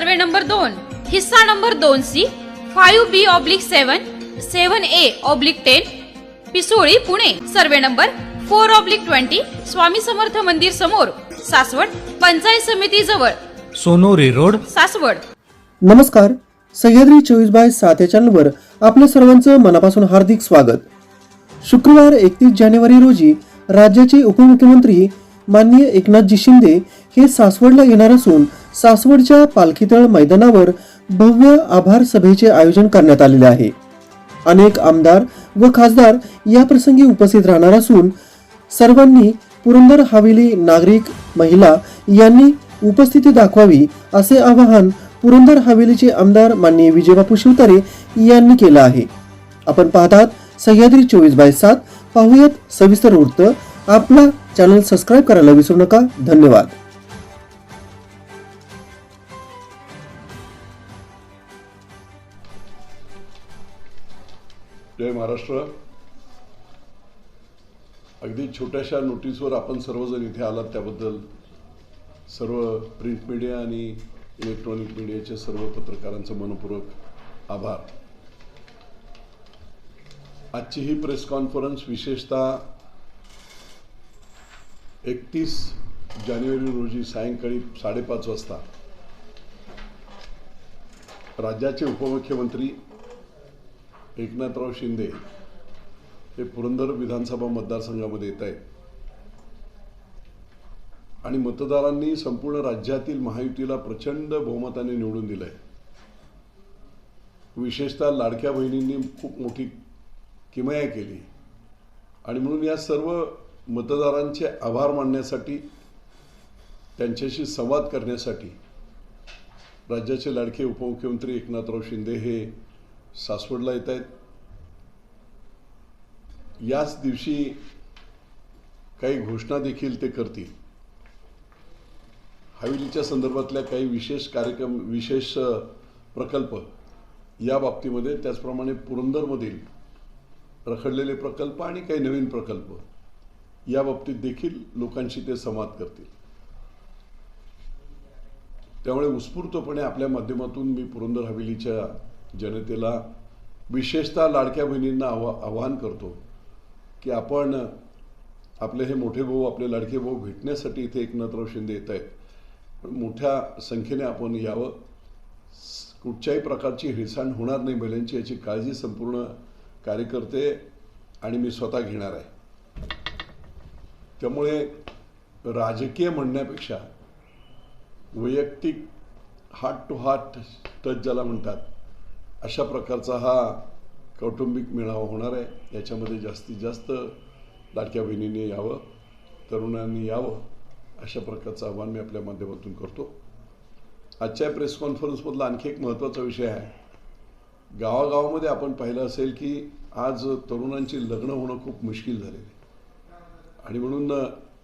Survey number दोन हिस्सा number दोन C five B oblique seven seven A oblique ten Pisoli Pune. Survey number four oblique twenty Swami Samarth मंदिर समोर सासवड पंचायत समिती जवळ. Sonori road. Saswad. नमस्कार. सह्याद्री चोवीस बाय सात या चॅनलवर आपल्या सर्वांचं मनापासून हार्दिक स्वागत. शुक्रवार एकतीस जानेवारी रोजी राज्याचे उपमुख्यमंत्री माननीय एकनाथजी शिंदे हे सासवडला येणार असून सासवडच्या पालखीतळ मैदानावर भव्य आभार सभेचे आयोजन करण्यात आलेले आहे. अनेक आमदार व खासदार या प्रसंगी उपस्थित राहणार असून सर्वांनी पुरंदर हवेली नागरिक महिला यांनी उपस्थिती दाखवावी असे आवाहन पुरंदर हवेलीचे आमदार माननीय विजयबापू शिवतारे यांनी केलं आहे. आपण पाहतात सह्याद्री चोवीस बाय सात पाहूयात सविस्तर वृत्त. आपला चॅनल सबस्क्राईब करायला विसरू नका. धन्यवाद. जय महाराष्ट्र. अगदी छोट्याशा नोटीसवर आपण सर्वजण इथे आलात त्याबद्दल सर्व प्रिंट मीडिया आणि इलेक्ट्रॉनिक मीडियाचे सर्व पत्रकारांचं मनपूर्वक आभार. आजची ही प्रेस कॉन्फरन्स विशेषतः एकतीस जानेवारी रोजी सायंकाळी साडेपाच वाजता राज्याचे उपमुख्यमंत्री एकनाथराव शिंदे हे पुरंदर विधानसभा मतदारसंघामध्ये येत आहेत. आणि मतदारांनी संपूर्ण राज्यातील महायुतीला प्रचंड बहुमताने निवडून दिलंय. विशेषतः लाडक्या बहिणींनी खूप मोठी किमया केली. आणि म्हणून या सर्व मतदारांचे आभार मानण्यासाठी त्यांच्याशी संवाद करण्यासाठी राज्याचे लाडके उपमुख्यमंत्री एकनाथराव शिंदे हे सासवडला येत आहेत. याच दिवशी काही घोषणा देखील ते करतील. हवेलीच्या संदर्भातल्या काही विशेष कार्यक्रम विशेष प्रकल्प या बाबतीमध्ये त्याचप्रमाणे पुरंदरमधील रखडलेले प्रकल्प आणि काही नवीन प्रकल्प या बाबतीत देखील लोकांशी ते संवाद करतील. त्यामुळे उत्स्फूर्तपणे आपल्या माध्यमातून मी पुरंदर हवेलीच्या जनतेला विशेषतः लाडक्या बहिणींना आवा आवाहन करतो की आपण आपले हे मोठे भाऊ आपले लाडके भाऊ भेटण्यासाठी इथे एकनाथराव शिंदे येत आहेत. मोठ्या संख्येने आपण यावं. कुठच्याही प्रकारची हिळसांड होणार नाही. महिलांची याची काळजी संपूर्ण कार्यकर्ते आणि मी स्वतः घेणार आहे. त्यामुळे राजकीय म्हणण्यापेक्षा वैयक्तिक हार्ट टू हार्ट टच ज्याला म्हणतात अशा प्रकारचा हा कौटुंबिक मेळावा होणार आहे. याच्यामध्ये जास्तीत जास्त लाडक्या बहिणींनी यावं तरुणांनी यावं अशा प्रकारचं आव्हान मी आपल्या माध्यमातून करतो. आजच्या प्रेस कॉन्फरन्समधला आणखी एक महत्त्वाचा विषय आहे. गावागावामध्ये आपण पाहिलं असेल की आज तरुणांची लग्न होणं खूप मुश्किल झालेलं आहे. आणि म्हणून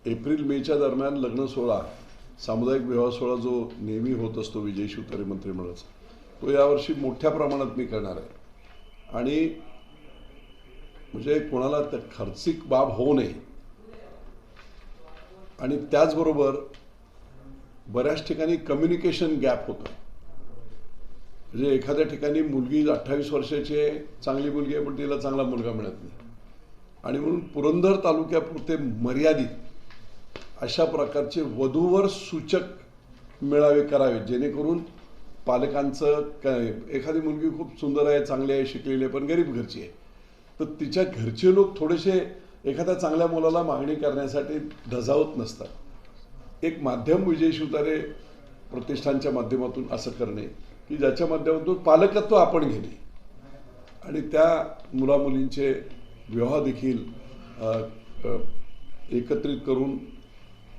एप्रिल मेच्या दरम्यान लग्न सोहळा सामुदायिक विवाह सोहळा जो नेहमी होत असतो विजय शिवतारे मंत्रिमंडळाचा तो यावर्षी मोठ्या प्रमाणात मी करणार आहे. आणि म्हणजे कोणाला त्या खर्चिक बाब होऊ नये. आणि त्याचबरोबर बऱ्याच ठिकाणी कम्युनिकेशन गॅप होतं. म्हणजे एखाद्या ठिकाणी मुलगी अठ्ठावीस वर्षाची आहे चांगली मुलगी आहे पण तिला चांगला मुलगा मिळत नाही. आणि म्हणून पुरंदर तालुक्यापुरते मर्यादित अशा प्रकारचे वधूवर सूचक मेळावे करावे जेणेकरून पालकांचं काय एखादी मुलगी खूप सुंदर आहे चांगली आहे शिकलेली आहे पण गरीब घरची आहे. तर तिच्या घरचे लोक थोडेसे एखाद्या चांगल्या मुलाला मागणी करण्यासाठी धजावत नसतात. एक माध्यम विजय शिवतारे प्रतिष्ठानच्या माध्यमातून असं करणे की ज्याच्या माध्यमातून पालकत्व आपण घेणे. आणि त्या मुलामुलींचे विवाह देखील एकत्रित करून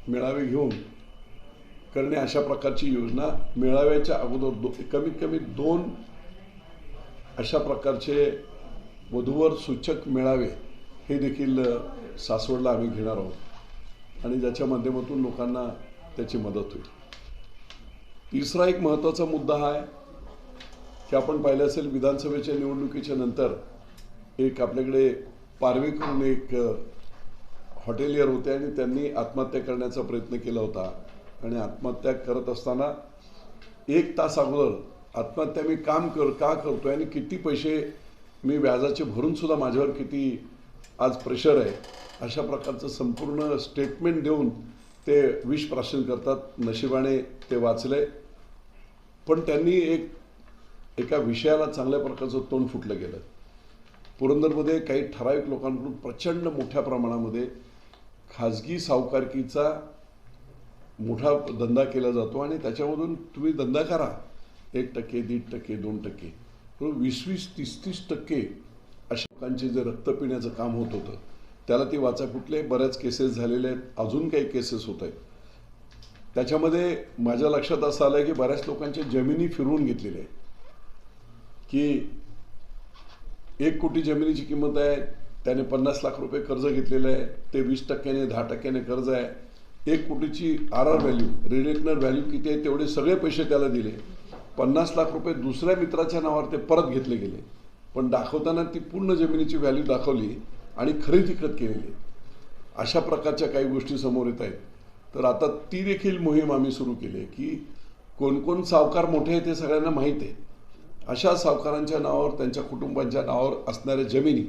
मेळावे घेऊन करणे अशा प्रकारची योजना मेळाव्याच्या अगोदर दो कमीत कमी दोन अशा प्रकारचे वधूवर सूचक मेळावे हे देखील सासवडला आम्ही घेणार आहोत. आणि ज्याच्या माध्यमातून लोकांना त्याची मदत होईल. तिसरा एक महत्त्वाचा मुद्दा हा आहे की आपण पाहिलं असेल विधानसभेच्या निवडणुकीच्या नंतर एक आपल्याकडे पारवी करून एक हॉटेलियर होते आणि त्यांनी आत्महत्या करण्याचा प्रयत्न केला होता. आणि आत्महत्या करत असताना एक तास अगोदर आत्महत्या मी काम कर का करतोय आणि किती पैसे मी व्याजाचे भरून सुद्धा माझ्यावर किती आज प्रेशर आहे अशा प्रकारचं संपूर्ण स्टेटमेंट देऊन ते विष प्राशन करतात. नशिबाने ते वाचले पण त्यांनी एक एका विषयाला चांगल्या प्रकारचं तोंड फुटलं गेलं. पुरंदरमध्ये काही ठराविक लोकांकडून प्रचंड मोठ्या प्रमाणामध्ये खाजगी सावकारकीचा मोठा धंदा केला जातो आणि त्याच्यामधून तुम्ही धंदा करा. एक टक्के दीड टक्के दोन टक्के. पण वीस वीस तीस तीस टक्के अशा लोकांचे जे रक्त पिण्याचं काम होत होतं त्याला ती वाचा फुटले बऱ्याच केसेस झालेले आहेत. अजून काही केसेस होत आहेत. त्याच्यामध्ये माझ्या लक्षात असं आलं की बऱ्याच लोकांच्या जमिनी फिरवून घेतलेल्या आहेत. की एक कोटी जमिनीची किंमत आहे त्याने पन्नास लाख रुपये कर्ज घेतलेलं आहे ते वीस टक्क्याने दहा टक्क्याने कर्ज आहे. एक कोटीची आर आर व्हॅल्यू रिलेटनर व्हॅल्यू किती आहे तेवढे सगळे पैसे त्याला दिले. पन्नास लाख रुपये दुसऱ्या मित्राच्या नावावर ते परत घेतले गेले. पण दाखवताना ती पूर्ण जमिनीची व्हॅल्यू दाखवली आणि खरेदी खत केलेली. अशा प्रकारच्या काही गोष्टी समोर येत आहेत. तर आता ती देखील मोहीम आम्ही सुरू केली आहे की कोण कोण सावकार मोठे आहेत हे सगळ्यांना माहीत आहे. अशा सावकारांच्या नावावर त्यांच्या कुटुंबांच्या नावावर असणाऱ्या जमिनी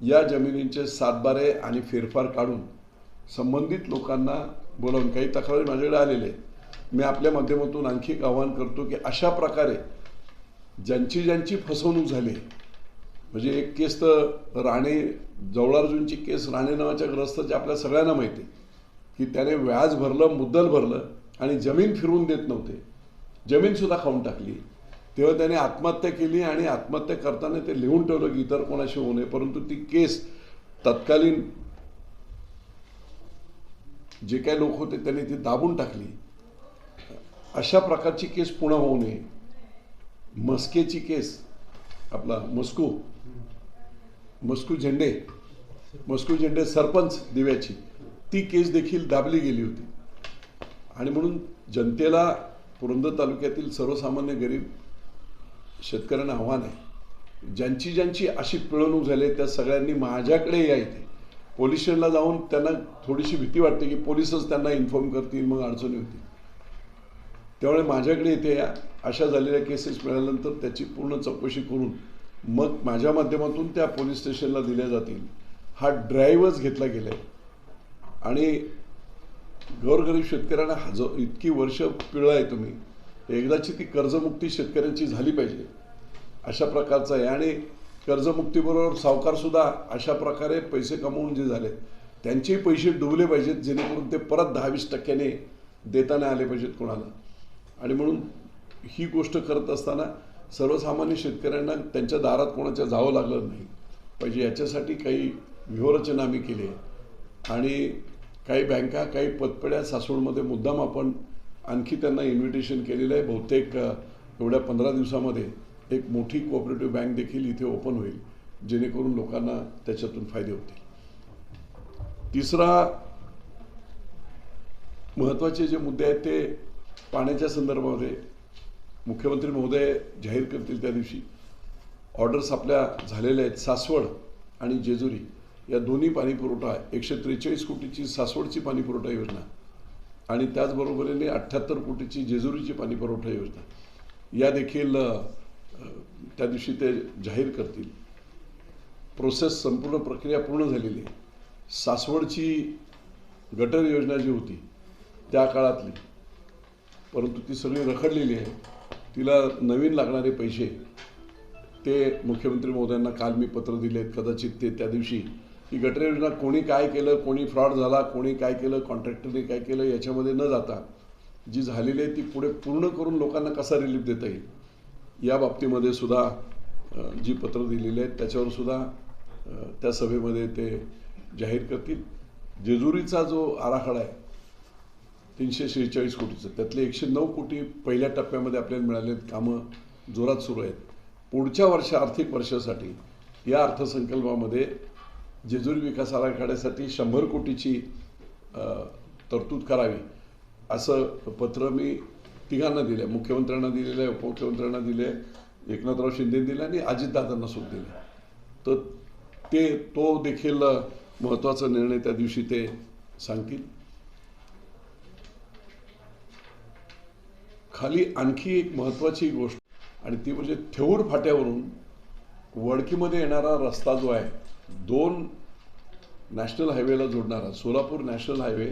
या जमिनींचे सातबारे आणि फेरफार काढून संबंधित लोकांना बोलावून काही तक्रारी माझ्याकडे आलेले आहेत. मी आपल्या माध्यमातून आणखी एक आवाहन करतो की अशा प्रकारे ज्यांची ज्यांची फसवणूक झाली म्हणजे एक केस तर राणे जवळार्जूंची केस राणे नावाच्या ग्रस्ताची आपल्या सगळ्यांना माहिती आहे की त्याने व्याज भरलं मुद्दल भरलं आणि जमीन फिरवून देत नव्हते. जमीनसुद्धा खाऊन टाकली. तेव्हा त्याने आत्महत्या केली आणि आत्महत्या करताना ते लिहून ठेवलं की इतर कोणाशी होऊ नये परंतु ती केस तत्कालीन जे काही लोक होते त्यांनी ती दाबून टाकली. अशा प्रकारची केस पुन्हा होऊ नये. मस्केची केस आपला मस्कू मस्कू झेंडे मस्कू झेंडे सरपंच दिव्याची ती केस देखील दाबली गेली होती. आणि म्हणून जनतेला पुरंदर तालुक्यातील सर्वसामान्य गरीब शेतकऱ्यांना आव्हान आहे. ज्यांची ज्यांची अशी पिळवणूक झाली आहे त्या सगळ्यांनी माझ्याकडे या इथे. पोलीस स्टेशनला जाऊन त्यांना थोडीशी भीती वाटते की पोलीसच त्यांना इन्फॉर्म करतील मग अडचणी होतील. त्यामुळे माझ्याकडे इथे या अशा झालेल्या केसेस मिळाल्यानंतर त्याची पूर्ण चौकशी करून मग माझ्या माध्यमातून त्या पोलीस स्टेशनला दिल्या जातील. हा ड्राईव्हच घेतला गेला आहे आणि गोरगरीब शेतकऱ्यांना हजो इतकी वर्ष पिळला आहे तुम्ही. एकदाची ती कर्जमुक्ती शेतकऱ्यांची झाली पाहिजे. अशा प्रकारचं आहे. आणि कर्जमुक्तीबरोबर सावकारसुद्धा अशा प्रकारे पैसे कमवून जे झाले त्यांचेही पैसे डुबले पाहिजेत जेणेकरून ते परत दहा वीस टक्क्याने देताना आले पाहिजेत कोणाला. आणि म्हणून ही गोष्ट करत असताना सर्वसामान्य शेतकऱ्यांना त्यांच्या दारात कोणाच्या जावं लागलं नाही. पाहिजे याच्यासाठी काही व्यूहरचना आम्ही केली आहे. आणि काही बँका काही पतपेढ्या सासूडमध्ये मुद्दाम आपण आणखी त्यांना इन्व्हिटेशन केलेलं आहे. बहुतेक एवढ्या पंधरा दिवसामध्ये एक मोठी कोऑपरेटिव्ह बँक देखील इथे ओपन होईल जेणेकरून लोकांना त्याच्यातून फायदे होतील. तिसरा महत्त्वाचे जे मुद्दे आहेत ते पाण्याच्या संदर्भामध्ये मुख्यमंत्री महोदय जाहीर करतील त्या दिवशी. ऑर्डर्स आपल्या झालेल्या आहेत सासवड आणि जेजुरी. या दोन्ही पाणीपुरवठा एकशे त्रेचाळीस कोटीची सासवडची पाणीपुरवठा योजना आणि त्याचबरोबरीने अठ्ठ्याहत्तर कोटीची जेजुरीची पाणीपुरवठा योजना. या देखील त्या दिवशी ते जाहीर करतील. प्रोसेस संपूर्ण प्रक्रिया पूर्ण झालेली आहे. सासवडची गटर योजना जी होती त्या काळातली परंतु ती सगळी रखडलेली आहे. तिला नवीन लागणारे पैसे ते मुख्यमंत्री महोदयांना काल मी पत्र दिले आहेत कदाचित ते त्या दिवशी. ही गटर योजना कोणी काय केलं कोणी फ्रॉड झाला कोणी काय केलं कॉन्ट्रॅक्टरने काय केलं याच्यामध्ये न जाता जी झालेली आहे ती पुढे पूर्ण करून लोकांना कसा रिलीफ देता येईल? या बाबतीमध्ये सुद्धा जी पत्र दिलेली आहेत त्याच्यावर सुद्धा त्या सभेमध्ये ते जाहीर करतील. जेजुरीचा जो आराखडा आहे तीनशे शेहेचाळीस कोटीचं त्यातले एकशे नऊ कोटी पहिल्या टप्प्यामध्ये आपल्याला मिळाले आहेत कामं जोरात सुरू आहेत. पुढच्या वर्ष आर्थिक वर्षासाठी या अर्थसंकल्पामध्ये जेजुरी विकास आराखड्यासाठी शंभर कोटीची तरतूद करावी असं पत्र मी तिघांना दिले मुख्यमंत्र्यांना दिलेले उपमुख्यमंत्र्यांना दिले आहे एकनाथराव शिंदे दिले आणि अजितदादांना सुद्धा दिले. तर ते तो देखील महत्त्वाचा निर्णय त्या दिवशी ते सांगतील. खाली आणखी एक महत्त्वाची गोष्ट आणि ती म्हणजे थेऊर फाट्यावरून वडकीमध्ये येणारा रस्ता जो आहे दोन नॅशनल हायवेला जोडणारा सोलापूर नॅशनल हायवे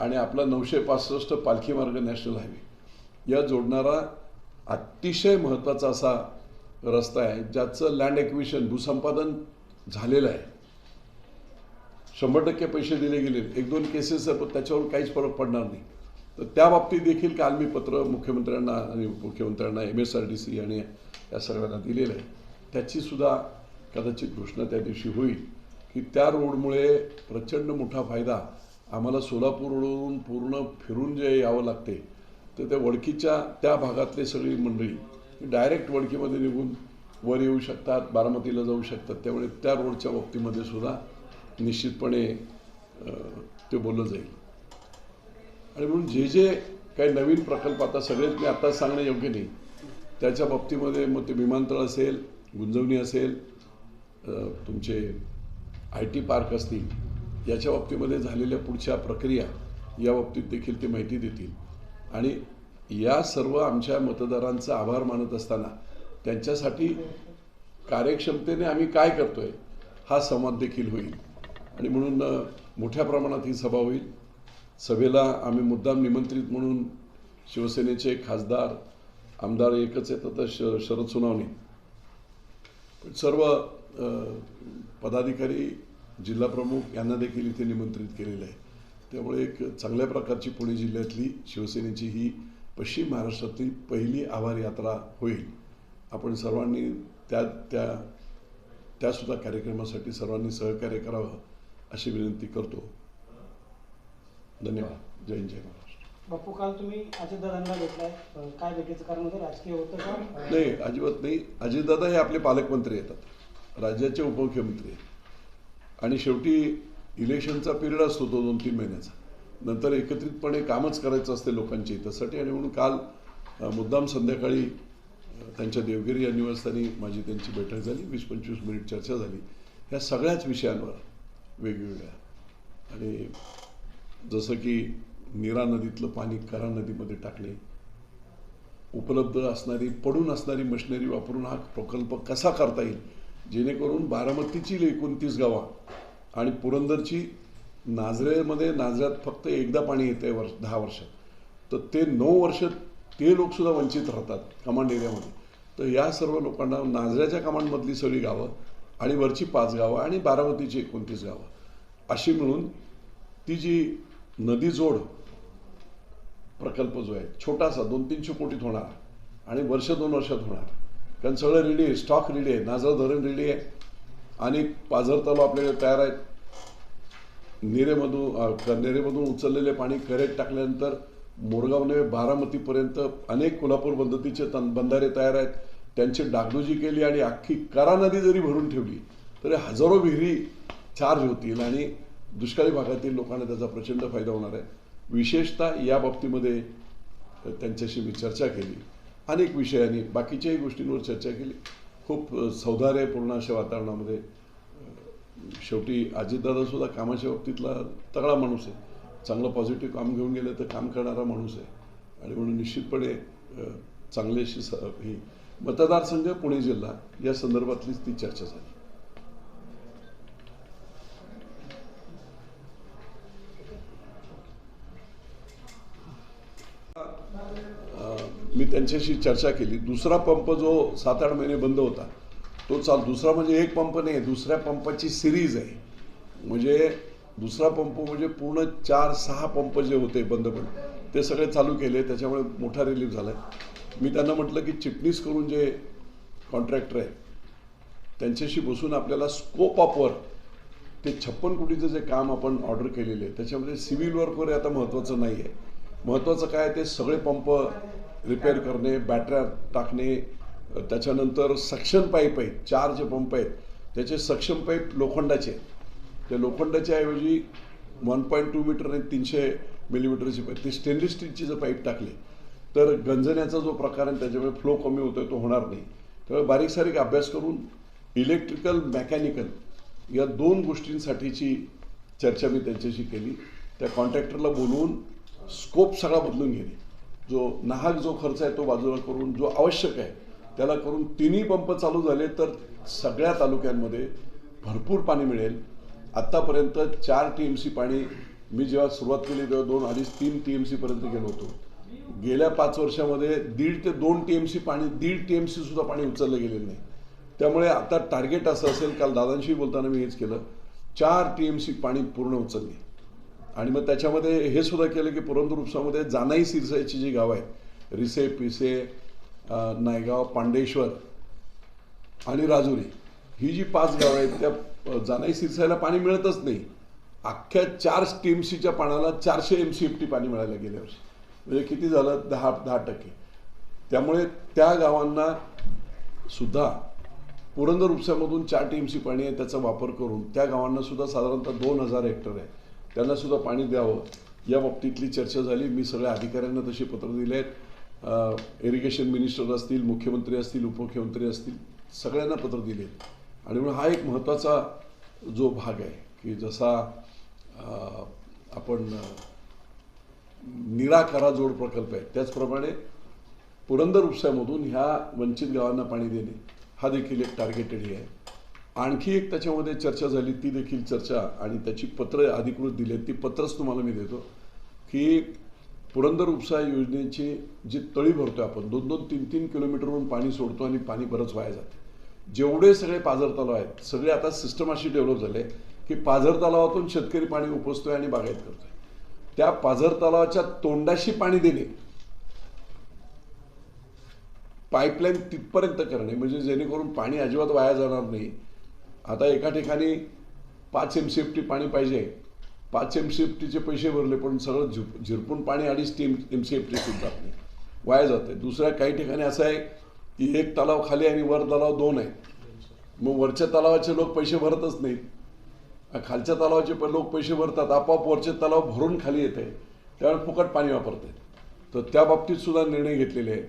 आणि आपला नऊशे पासष्ट पालखी मार्ग नॅशनल हायवे. या जोडणारा अतिशय महत्त्वाचा असा रस्ता आहे ज्याचं लँड एक्विशन भूसंपादन झालेलं आहे. शंभर टक्के पैसे दिले गेले. एक दोन केसेस पण त्याच्यावर काहीच फरक पडणार नाही. तर त्या बाबतीत देखील काल मी पत्र मुख्यमंत्र्यांना आणि उपमुख्यमंत्र्यांना M S R D C आणि या सगळ्यांना दिलेलं आहे. त्याची सुद्धा कदाचित घोषणा त्या दिवशी होईल की त्या रोडमुळे प्रचंड मोठा फायदा आम्हाला सोलापूरवरून पूर्ण फिरून जे यावं लागते तर त्या वडकीच्या त्या भागातले सगळी मंडळी डायरेक्ट वडकीमध्ये निघून वर येऊ शकतात बारामतीला जाऊ शकतात. त्यामुळे त्या रोडच्या बाबतीमध्ये सुद्धा निश्चितपणे ते बोललं जाईल. आणि म्हणून जे जे काही नवीन प्रकल्प आता सगळेच मी आत्ताच सांगणं योग्य नाही. त्याच्या बाबतीमध्ये मग ते विमानतळ असेल गुंजवणी असेल तुमचे आय टी पार्क असतील याच्या बाबतीमध्ये झालेल्या पुढच्या प्रक्रिया या बाबतीत देखील ते माहिती देतील. आणि या सर्व आमच्या मतदारांचा आभार मानत असताना त्यांच्यासाठी कार्यक्षमतेने आम्ही काय करतोय हा संवाद देखील होईल. आणि म्हणून मोठ्या प्रमाणात ही सभा होईल. सभेला आम्ही मुद्दाम निमंत्रित म्हणून शिवसेनेचे खासदार आमदार एकच आहेत आता श शरद सुनावणे. सर्व पदाधिकारी जिल्हाप्रमुख यांना देखील इथे निमंत्रित केलेलं आहे त्यामुळे एक चांगल्या प्रकारची पुणे जिल्ह्यातली शिवसेनेची ही पश्चिम महाराष्ट्रातली पहिली आभार यात्रा होईल. आपण सर्वांनी त्या त्या त्यासुद्धा कार्यक्रमासाठी सर्वांनी सहकार्य करावं अशी विनंती करतो. धन्यवाद. जय जय महाराष्ट्र. बापू काल तुम्ही अजितदादांना भेटलाय. काय भेटायचं कारण होतं? राजकीय होतं का? नाही अजिबात नाही. अजितदादा हे आपले पालकमंत्री येतात. राज्याचे उपमुख्यमंत्री आहेत. आणि शेवटी इलेक्शनचा पिरियड असतो तो दोन तीन महिन्याचा. नंतर एकत्रितपणे कामच करायचं असते लोकांची हितासाठी आणि म्हणून काल मुद्दाम संध्याकाळी त्यांच्या देवगिरी या निवासस्थानी माझी त्यांची बैठक झाली. वीस पंचवीस मिनिट चर्चा झाली. ह्या सगळ्याच विषयांवर वेगवेगळ्या. आणि जसं की नीरा नदीतलं पाणी करा नदीमध्ये टाकणे उपलब्ध असणारी पडून असणारी मशिनरी वापरून हा प्रकल्प कसा करता येईल? जेणेकरून बारामतीची एकोणतीस गावा आणि पुरंदरची नाजरेमध्ये नाजऱ्यात फक्त एकदा पाणी येते वर्ष दहा वर्षात तर ते नऊ वर्ष ते लोकसुद्धा वंचित राहतात कमांड एरियामध्ये. तर या सर्व लोकांना नाजऱ्याच्या कमांडमधली सगळी गावं आणि वरची पाच गावं आणि बारामतीची एकोणतीस गावं. अशी मिळून ती जी नदी जोड प्रकल्प जो आहे छोटासा दोन तीनशे कोटीत होणार आणि वर्ष दोन वर्षात होणार. कारण सगळं रेडी आहे स्टॉक रेडी आहे नाजरा धरण रेडी आहे. आणि पाझर तलाव आपल्याकडे तयार आहेत. नेरेमधून क- नेरेमधून उचललेले पाणी करेट टाकल्यानंतर मोरगावने बारामतीपर्यंत अनेक कोल्हापूर पद्धतीचे तन बंधारे तयार आहेत. त्यांची डागडुजी केली आणि अख्खी करा नदी जरी भरून ठेवली तरी हजारो विहिरी चार्ज होतील आणि दुष्काळी भागातील लोकांना त्याचा प्रचंड फायदा होणार आहे. विशेषतः या बाबतीमध्ये त्यांच्याशी मी चर्चा केली. अनेक विषयांनी बाकीच्याही गोष्टींवर चर्चा केली. खूप अ, अशा वातावरणामध्ये. शेवटी अजितदादा सुद्धा कामाच्या बाबतीतला तगडा माणूस आहे. चांगलं पॉझिटिव्ह काम घेऊन गेलं तर काम करणारा माणूस आहे. आणि म्हणून निश्चितपणे चांगली अशी ही मतदारसंघ पुणे जिल्हा या संदर्भातलीच ती चर्चा झाली. मी त्यांच्याशी चर्चा केली. दुसरा पंप जो सात आठ महिने बंद होता तो चाल दुसरा म्हणजे एक पंप नाही दुसऱ्या पंपाची सिरीज आहे. म्हणजे दुसरा पंप म्हणजे पूर्ण चार सहा पंप जे होते बंद पडले ते सगळे चालू केले. त्याच्यामुळे मोठा रिलीफ झाला आहे मी त्यांना म्हटलं की चिटणीस करून जे कॉन्ट्रॅक्टर आहे त्यांच्याशी बसून आपल्याला स्कोप ऑफ वर्क ते छप्पन कोटीचं जे काम आपण ऑर्डर केलेले आहे त्याच्यामध्ये सिव्हिल वर्कवर आता महत्त्वाचं नाही आहे महत्त्वाचं काय ते सगळे पंप रिपेअर करणे बॅटऱ्या टाकणे त्याच्यानंतर सक्शन पाईप आहेत चार जे पंप आहेत. त्याचे सक्षम पाईप लोखंडाचे आहेत. त्या लोखंडाच्या ऐवजी वन पॉईंट टू मीटर आणि तीनशे मिलीमीटरचे पाईप ते स्टेनलेस स्टीलचे जर पाईप टाकले तर गंजण्याचा जो प्रकार आहे त्याच्यामुळे फ्लो कमी होतोय तो होणार नाही. त्यामुळे बारीक सारीक अभ्यास करून इलेक्ट्रिकल मेकॅनिकल या दोन गोष्टींसाठीची चर्चा मी त्यांच्याशी केली. त्या कॉन्ट्रॅक्टरला बोलवून स्कोप सगळा बदलून घेणे. जो नाहक जो खर्च आहे तो बाजूला करून जो आवश्यक आहे त्याला करून तिन्ही पंप चालू झाले तर सगळ्या तालुक्यांमध्ये भरपूर पाणी मिळेल. आत्तापर्यंत चार टी एम सी पाणी मी जेव्हा सुरुवात केली तेव्हा दोन अडीच तीन टी एम सीपर्यंत गेलो होतो. गेल्या पाच वर्षामध्ये दीड ते दोन टी एम सी पाणी दीड टी एम सी सुद्धा पाणी उचललं गेलेलं नाही. त्यामुळे आता टार्गेट असं असेल काल दादांशी बोलताना मी हेच केलं. चार टी एम सी पाणी पूर्ण उचलली. आणि मग त्याच्यामध्ये हे सुद्धा केलं की पुरंदर उपसामध्ये जानाई सिरसाईची जी गावं आहेत रिसे पिसे नायगाव पांडेश्वर आणि राजुरी ही जी पाच गावं आहेत त्या जानाई सिरसाईला पाणी मिळतच नाही. अख्ख्या चार टी एम सीच्या पाण्याला चारशे एम सी एफ टी पाणी मिळायला गेल्या वर्षी. म्हणजे किती झालं? दहा दहा टक्के. त्यामुळे त्या गावांना सुद्धा पुरंदर उपसामधून चार टी एम सी पाणी आहे त्याचा वापर करून त्या गावांना सुद्धा साधारणतः दोन हजार हेक्टर आहे. त्यांना सुद्धा पाणी द्यावं. या बाबतीतली चर्चा झाली. मी सगळ्या अधिकाऱ्यांना तशी पत्र दिले आहेत. इरिगेशन मिनिस्टर असतील मुख्यमंत्री असतील उपमुख्यमंत्री असतील सगळ्यांना पत्र दिले आणि म्हणून हा एक महत्त्वाचा जो भाग आहे की जसा आपण निराकारा जोड प्रकल्प आहे त्याचप्रमाणे पुरंदर उपसामधून ह्या वंचित गावांना पाणी देणे हा देखील एक टार्गेटेड आहे. आणखी एक त्याच्यामध्ये चर्चा झाली ती देखील चर्चा आणि त्याची पत्र अधिकृत दिली आहेत. ती पत्रच तुम्हाला मी देतो की पुरंदर उपसा योजनेची जी तळी भरतो आपण दोन दोन तीन तीन किलोमीटरवरून पाणी सोडतो आणि पाणी बरंच वाया जाते. जेवढे सगळे पाझर तलाव आहेत सगळे आता सिस्टम अशी डेव्हलप झाले की पाझर तलावातून शेतकरी पाणी उपसतोय आणि बागायत करतोय. त्या पाझर तलावाच्या तोंडाशी पाणी देणे पाईपलाईन तिथपर्यंत करणे म्हणजे जेणेकरून पाणी अजिबात वाया जाणार नाही आता एका ठिकाणी पाच एम सी एफ टी पाणी पाहिजे. पाच एम सी एफ टीचे पैसे भरले पण सगळं झिप झिरपून पाणी अडीच T M C F T सुद्धा. जात नाही वाया जाते दुसऱ्या काही ठिकाणी असं आहे की एक तलाव खाली आणि वर तलाव दोन आहे. मग वरच्या तलावाचे लोक पैसे भरतच नाहीत. खालच्या तलावाचे पण लोक पैसे भरतात. आपोआप वरचे तलाव भरून खाली येते त्यामुळे फुकट पाणी वापरते तर त्या बाबतीत सुद्धा निर्णय घेतलेले आहे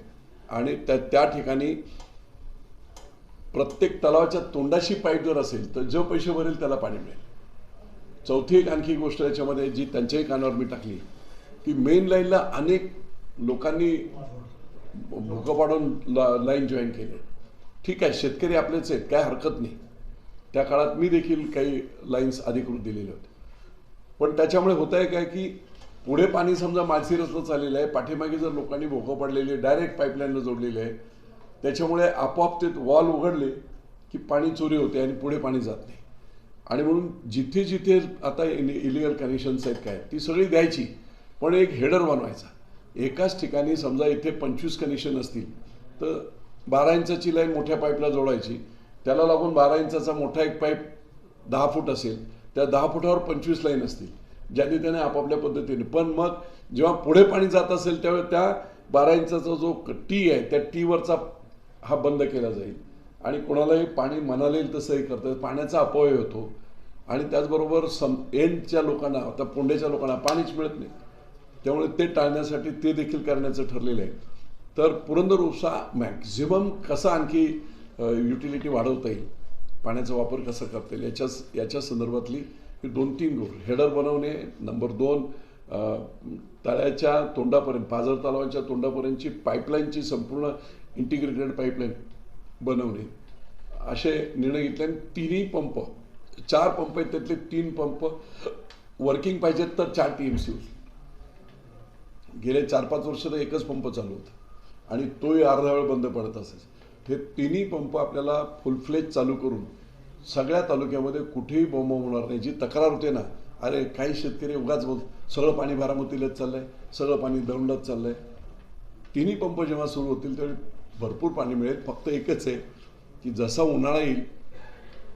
आणि त्या त्या ठिकाणी प्रत्येक तलावाच्या तोंडाशी पाईप जर असेल तर जो पैसे भरेल त्याला पाणी मिळेल. चौथी एक आणखी गोष्ट याच्यामध्ये जी त्यांच्याही कानावर मी टाकली की मेन लाईनला अनेक लोकांनी भुकं पाडून ला लाईन जॉईन केले. ठीक आहे शेतकरी आपलेच आहेत काय हरकत नाही. त्या काळात मी देखील काही लाईन्स अधिकृत दिलेले होते. पण त्याच्यामुळे होत आहे काय की पुढे पाणी समजा माळशिरसला चाललेलं आहे पाठीमागे जर लोकांनी भोकं पडलेले डायरेक्ट पाईपलाईनला जोडलेली आहे त्याच्यामुळे आपोआप ते वॉल उघडले की पाणी चोरी होते आणि पुढे पाणी जात नाही. आणि म्हणून जिथे जिथे आता इलिगल कनेक्शन्स आहेत काय ती सगळी द्यायची पण एक हेडर बनवायचा. एकाच ठिकाणी समजा इथे पंचवीस कनेक्शन असतील तर बारा इंचाची लाईन मोठ्या पाईपला जोडायची त्याला लागून बारा इंचाचा मोठा एक पाईप दहा फूट असेल त्या दहा फुटावर पंचवीस लाईन असतील ज्याने त्याने आपापल्या पद्धतीने. पण मग जेव्हा पुढे पाणी जात असेल त्यावेळी त्या बारा इंचाचा जो टी आहे त्या टीवरचा हा बंद केला जाईल. आणि कोणालाही पाणी मनाला येईल तसंही करतं पाण्याचा अपव्यय होतो. आणि त्याचबरोबर सम एंडच्या लोकांना आता पोंडेच्या लोकांना पाणीच मिळत नाही. त्यामुळे ते टाळण्यासाठी ते देखील करण्याचं ठरलेलं आहे. तर पुरंदर उपसा मॅक्झिमम कसा आणखी युटिलिटी वाढवता येईल? पाण्याचा वापर कसा करता येईल? याच्या याच्या संदर्भातली ही दोन तीन गोष्ट. हेडर बनवणे नंबर दोन तळ्याच्या तोंडापर्यंत पाझर तलावांच्या तोंडापर्यंतची पाईपलाईनची संपूर्ण इंटिग्रेटेड पाईपलाईन बनवणे. असे निर्णय घेतले आणि तिन्ही पंप चार पंप आहेत त्यातले तीन पंप वर्किंग पाहिजेत तर चार टी एम सी गेले चार पाच वर्ष तर एकच पंप चालू होता. आणि तोही अर्धा वेळ बंद पडत असायचा. हे तिन्ही पंप आपल्याला फुलफ्लेज चालू करून सगळ्या तालुक्यामध्ये कुठेही बोंब होणार नाही. जी तक्रार होते ना अरे काही शेतकरी उगाच बोल सगळं पाणी बारामतीलाच चाललंय सगळं पाणी दौंडात चाललंय. तिन्ही पंप जेव्हा सुरू होतील त्यावेळी भरपूर पाणी मिळेल. फक्त एकच आहे की जसा उन्हाळा येईल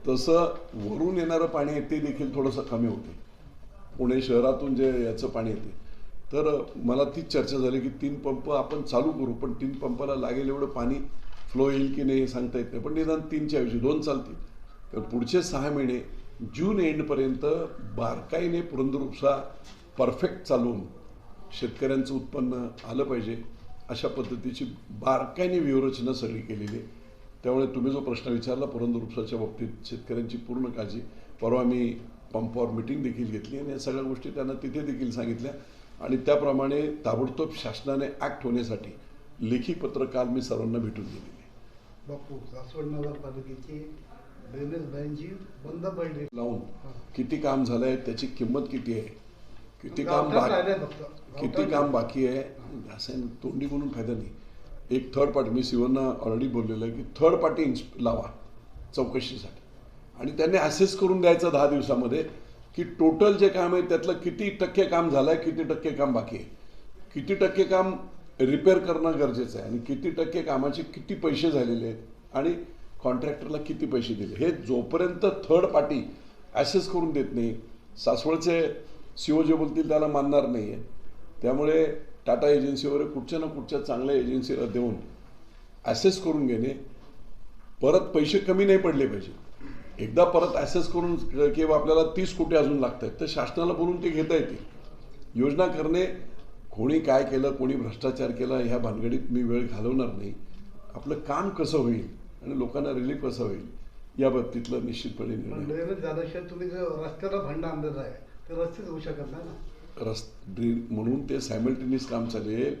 तसं वरून येणारं पाणी आहे ते देखील थोडंसं कमी होते. पुणे शहरातून जे याचं पाणी येते. तर मला तीच चर्चा झाली की तीन पंप आपण चालू करू पण तीन पंपाला लागेल एवढं पाणी फ्लो येईल की नाही हे सांगता येत नाही. पण निदान तीनच्या ऐवजी दोन चालतील. तर पुढचे सहा महिने जून एंडपर्यंत बारकाईने पुरंदर उपसा परफेक्ट चालवून शेतकऱ्यांचं उत्पन्न आलं पाहिजे. अशा पद्धतीची बारकाईने व्यूहरचना सगळी केलेली आहे. त्यामुळे तुम्ही जो प्रश्न विचारला पुरंदर उपसाच्या बाबतीत शेतकऱ्यांची पूर्ण काळजी परवा मी पंपावर मिटिंग देखील घेतली आणि या सगळ्या गोष्टी त्यांना तिथे देखील सांगितल्या. आणि त्याप्रमाणे ताबडतोब शासनाने ॲक्ट होण्यासाठी लेखी पत्र काल मी सर्वांना भेटून दिलेले सासवड नगरपालिकेची ड्रेनेज बंद पडली. लावून किती काम झालंय त्याची किंमत किती आहे किती काम बाकी. किती काम बाकी आहे? असं तोंडी म्हणून फायदा नाही. एक थर्ड पार्टी मी सिवरना ऑलरेडी बोललेलं आहे की थर्ड पार्टी लावा चौकशीसाठी. आणि त्यांनी असेस करून द्यायचं दहा दिवसामध्ये की टोटल जे काम आहे त्यातलं किती टक्के काम झालं आहे किती टक्के काम बाकी आहे. किती टक्के काम रिपेअर करणं गरजेचं आहे आणि किती टक्के कामाचे किती पैसे झालेले आहेत आणि कॉन्ट्रॅक्टरला किती पैसे दिले. हे जोपर्यंत थर्ड पार्टी ॲसेस करून देत नाही सासवडचे सीओ जे बोलतील त्याला मानणार नाही आहे त्यामुळे टाटा एजन्सी वगैरे कुठच्या ना कुठच्या चांगल्या एजन्सीला देऊन ॲसेस करून घेणे परत पैसे कमी नाही पडले पाहिजे. एकदा परत ॲसेस करून किंवा आपल्याला तीस कोटी अजून लागत आहेत तर शासनाला बोलून ते घेता येतील. योजना करणे कोणी काय केलं कोणी भ्रष्टाचार केला ह्या भानगडीत मी वेळ घालवणार नाही. आपलं काम कसं होईल आणि लोकांना रिलीफ कसं होईल या बाबतीतलं निश्चितपणे निर्णय. तुम्ही रस्त्याला भांडा आणलेला आहे ते रस्तेच होऊ शकत नाही ना. रस म्हणून ते सायमल्टेनियस काम चालेल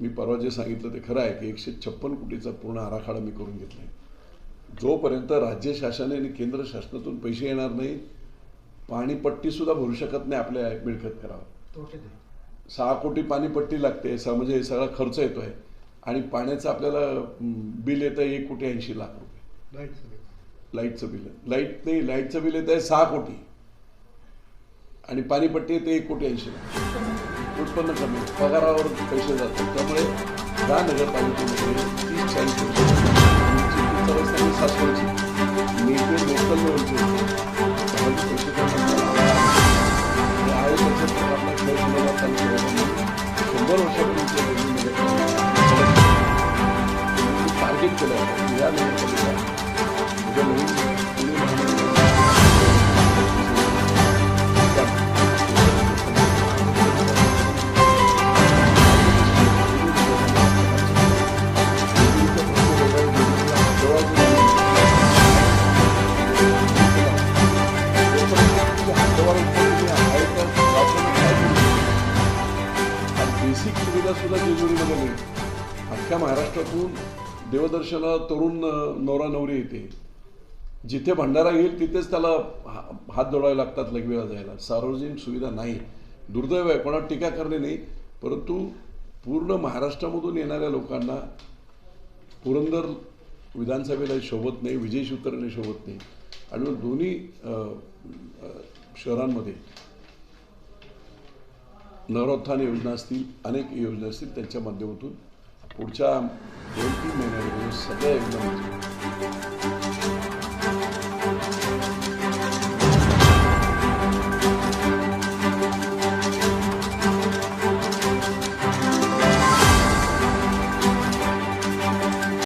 मी परवा जे सांगितलं ते खरं आहे की एकशे छप्पन कोटीचा पूर्ण आराखडा मी करून घेतला आहे जोपर्यंत राज्य शासनाने आणि केंद्र शासनातून पैसे येणार नाही पाणीपट्टीसुद्धा भरू शकत नाही आपल्या मिळकत करावं सहा कोटी पाणीपट्टी लागते स म्हणजे सगळा खर्च येतोय. आणि पाण्याचं आपल्याला बिल येतं एक कोटी ऐंशी लाख रुपये. लाइट सगळे लाईटचं बिल. लाइट नाही लाईटचं बिल येत आहे सहा कोटी. आणि पाणीपट्टी ते एक कोटी ऐंशी उत्पन्न कमी पगारावर पैसे जातात. त्यामुळे या नगरपालिकेमध्ये तीस चाळीस सात सासवडची तरुण नवरा नवरी येते. जिथे भंडारा येईल तिथेच त्याला हात जोडावे लागतात लगवेला जायला. सार्वजनिक सुविधा नाही. दुर्दैव आहे. कोणा टीका करणे नाही. परंतु पूर्ण महाराष्ट्रामधून येणाऱ्या लोकांना पुरंदर विधानसभेला शोभत नाही विजय शिवतरणे शोभत नाही. आणि दोन्ही अं, शहरांमध्ये नवरोत्थान योजना असतील अनेक योजना असतील त्यांच्या माध्यमातून पुढच्या दोन तीन महिन्यामध्ये सगळं एकदम